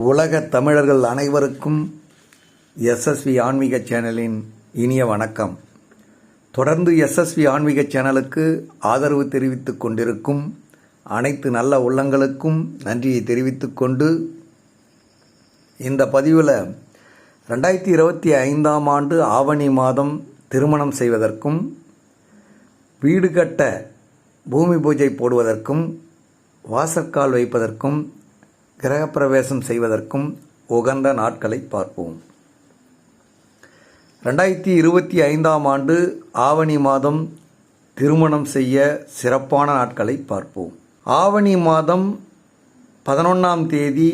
உலக தமிழர்கள் அனைவருக்கும் எஸ்எஸ்வி ஆன்மீக சேனலின் இனிய வணக்கம். தொடர்ந்து எஸ்எஸ்வி ஆன்மீக சேனலுக்கு ஆதரவு தெரிவித்துக் கொண்டிருக்கும் அனைத்து நல்ல உள்ளங்களுக்கும் நன்றியை தெரிவித்துக்கொண்டு இந்த பதிவில் ரெண்டாயிரத்தி இருபத்தி ஐந்தாம் ஆண்டு ஆவணி மாதம் திருமணம் செய்வதற்கும் வீடு கட்ட பூமி பூஜை போடுவதற்கும் வாசற்கால் வைப்பதற்கும் கிரகப்பிரவேசம் செய்வதற்கும் உகந்த நாட்களை பார்ப்போம். ரெண்டாயிரத்தி இருபத்தி ஐந்தாம் ஆண்டு ஆவணி மாதம் திருமணம் செய்ய சிறப்பான நாட்களை பார்ப்போம். ஆவணி மாதம் பதினொன்றாம் தேதி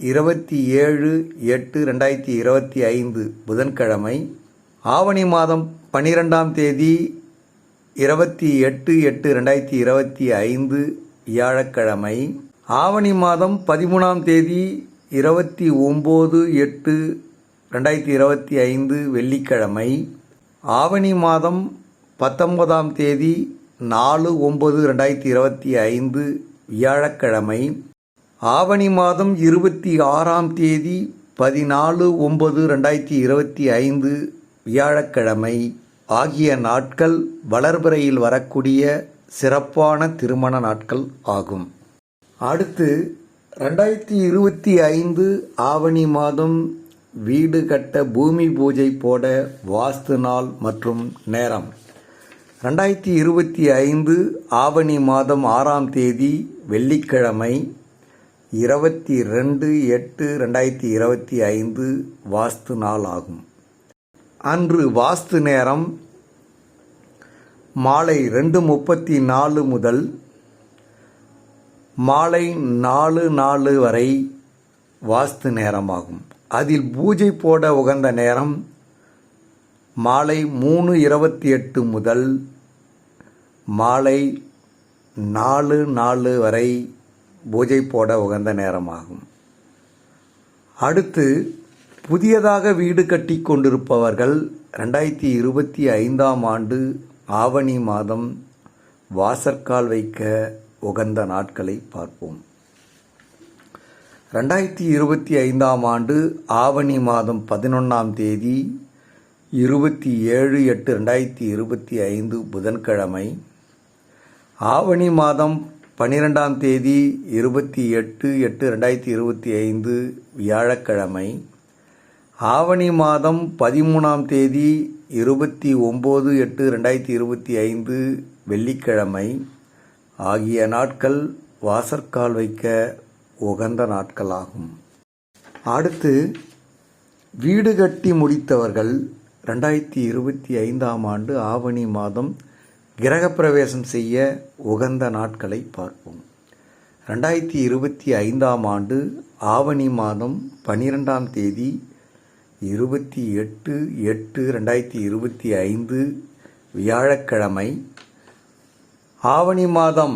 இருபத்தி ஏழு எட்டு ரெண்டாயிரத்தி இருபத்தி ஐந்து புதன்கிழமை ஆவணி மாதம் பன்னிரெண்டாம் தேதி இருபத்தி எட்டு எட்டு ரெண்டாயிரத்தி இருபத்தி ஐந்து வியாழக்கிழமை ஆவணி மாதம் பதிமூணாம் தேதி இருபத்தி ஒம்பது எட்டு ரெண்டாயிரத்தி இருபத்தி ஐந்து வெள்ளிக்கிழமை ஆவணி மாதம் பத்தொன்பதாம் தேதி நாலு ஒம்பது ரெண்டாயிரத்தி இருபத்தி ஐந்து வியாழக்கிழமை ஆவணி மாதம் இருபத்தி ஆறாம் தேதி பதினாலு ஒம்பது ரெண்டாயிரத்தி இருபத்தி ஐந்து வியாழக்கிழமை ஆகிய நாட்கள் வளர்பிறையில் வரக்கூடிய சிறப்பான திருமண நாட்கள் ஆகும். அடுத்து ரெண்டாயிரத்தி இருபத்தி ஐந்து ஆவணி மாதம் வீடு கட்ட பூமி பூஜை போட வாஸ்து நாள் மற்றும் நேரம். ரெண்டாயிரத்தி இருபத்தி ஐந்து ஆவணி மாதம் ஆறாம் தேதி வெள்ளிக்கிழமை இருபத்தி ரெண்டு எட்டு ரெண்டாயிரத்தி இருபத்தி ஐந்து வாஸ்து நாள் ஆகும். அன்று வாஸ்து நேரம் மாலை ரெண்டு முப்பத்தி நாலு முதல் மாலை நாலு நாலு வரை வாஸ்து நேரமாகும். அதில் பூஜை போட உகந்த நேரம் மாலை மூணு இருபத்தி எட்டு முதல் மாலை நாலு நாலு வரை பூஜை போட உகந்த நேரமாகும். அடுத்து புதியதாக வீடு கட்டி கொண்டிருப்பவர்கள் ரெண்டாயிரத்தி இருபத்தி ஐந்தாம் ஆண்டு ஆவணி மாதம் வாசற்கால் வைக்க உகந்த நாட்களை பார்ப்போம். ரெண்டாயிரத்தி இருபத்தி ஐந்தாம் ஆண்டு ஆவணி மாதம் பதினொன்றாம் தேதி இருபத்தி ஏழு எட்டு ரெண்டாயிரத்தி இருபத்தி ஐந்து புதன்கிழமை. ஆவணி மாதம் பன்னிரெண்டாம் தேதி இருபத்தி எட்டு எட்டு ரெண்டாயிரத்தி இருபத்தி ஐந்து வியாழக்கிழமை. ஆவணி மாதம் பதிமூணாம் தேதி இருபத்தி ஒம்பது எட்டு ரெண்டாயிரத்தி இருபத்தி ஐந்து வெள்ளிக்கிழமை. ஆகிய நாட்கள் வாசற்கால் வைக்க உகந்த நாட்களாகும். அடுத்து வீடு கட்டி முடித்தவர்கள் ரெண்டாயிரத்தி இருபத்தி ஐந்தாம் ஆண்டு ஆவணி மாதம் கிரகப்பிரவேசம் செய்ய உகந்த நாட்களை பார்ப்போம். ரெண்டாயிரத்தி இருபத்தி ஐந்தாம் ஆண்டு ஆவணி மாதம் பனிரெண்டாம் தேதி இருபத்தி எட்டு எட்டு ரெண்டாயிரத்தி இருபத்தி ஐந்து வியாழக்கிழமை ஆவணி மாதம்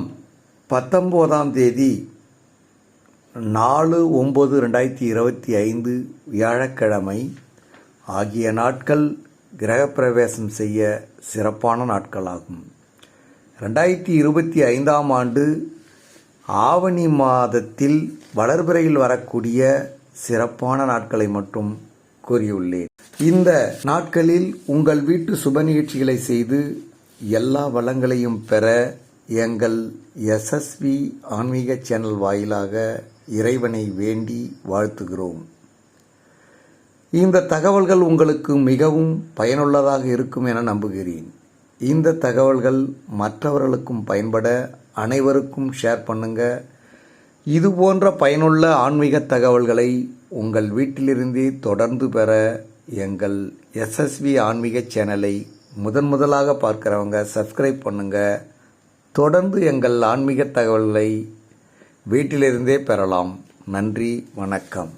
பத்தொம்போதாம் தேதி நாலு ஒம்பது ரெண்டாயிரத்தி இருபத்தி ஐந்து வியாழக்கிழமை ஆகிய நாட்கள் கிரகப்பிரவேசம் செய்ய சிறப்பான நாட்களாகும். ரெண்டாயிரத்தி இருபத்தி ஐந்தாம் ஆண்டு ஆவணி மாதத்தில் வளர்பிறையில் வரக்கூடிய சிறப்பான நாட்களை மட்டும் கூறியுள்ளேன். இந்த நாட்களில் உங்கள் வீட்டு சுப நிகழ்ச்சிகளை செய்து எல்லா வளங்களையும் பெற எங்கள் எஸ்எஸ்வி ஆன்மீக சேனல் வாயிலாக இறைவனை வேண்டி வாழ்த்துகிறோம். இந்த தகவல்கள் உங்களுக்கு மிகவும் பயனுள்ளதாக இருக்கும் என நம்புகிறேன். இந்த தகவல்கள் மற்றவர்களுக்கும் பயன்பட அனைவருக்கும் ஷேர் பண்ணுங்க. இது போன்ற பயனுள்ள ஆன்மீக தகவல்களை உங்கள் வீட்டிலிருந்தே தொடர்ந்து பெற எங்கள் எஸ்எஸ்வி ஆன்மீக சேனலை முதன் முதலாக பார்க்குறவங்க சப்ஸ்கிரைப் பண்ணுங்க. தொடர்ந்து எங்கள் ஆன்மீக தகவல்களை வீட்டிலிருந்தே பெறலாம். நன்றி வணக்கம்.